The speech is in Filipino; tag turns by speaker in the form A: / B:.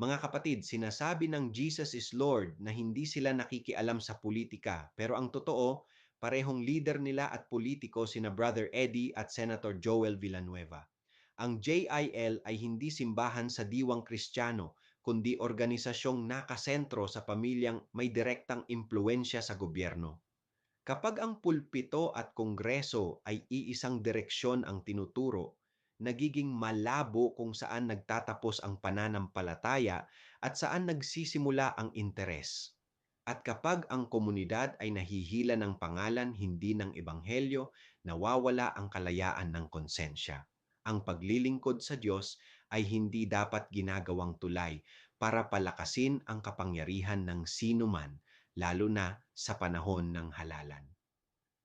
A: Mga kapatid, sinasabi ng Jesus is Lord na hindi sila nakikialam sa politika, pero ang totoo, parehong leader nila at politiko sina Brother Eddie at Senator Joel Villanueva. Ang JIL ay hindi simbahan sa diwang kristyano, kundi organisasyong nakasentro sa pamilyang may direktang impluensya sa gobyerno. Kapag ang pulpito at kongreso ay iisang direksyon ang tinuturo, nagiging malabo kung saan nagtatapos ang pananampalataya at saan nagsisimula ang interes. At kapag ang komunidad ay nahihila ng pangalan hindi ng ebanghelyo, nawawala ang kalayaan ng konsensya. Ang paglilingkod sa Diyos ay hindi dapat ginagawang tulay para palakasin ang kapangyarihan ng sino man, lalo na sa panahon ng halalan.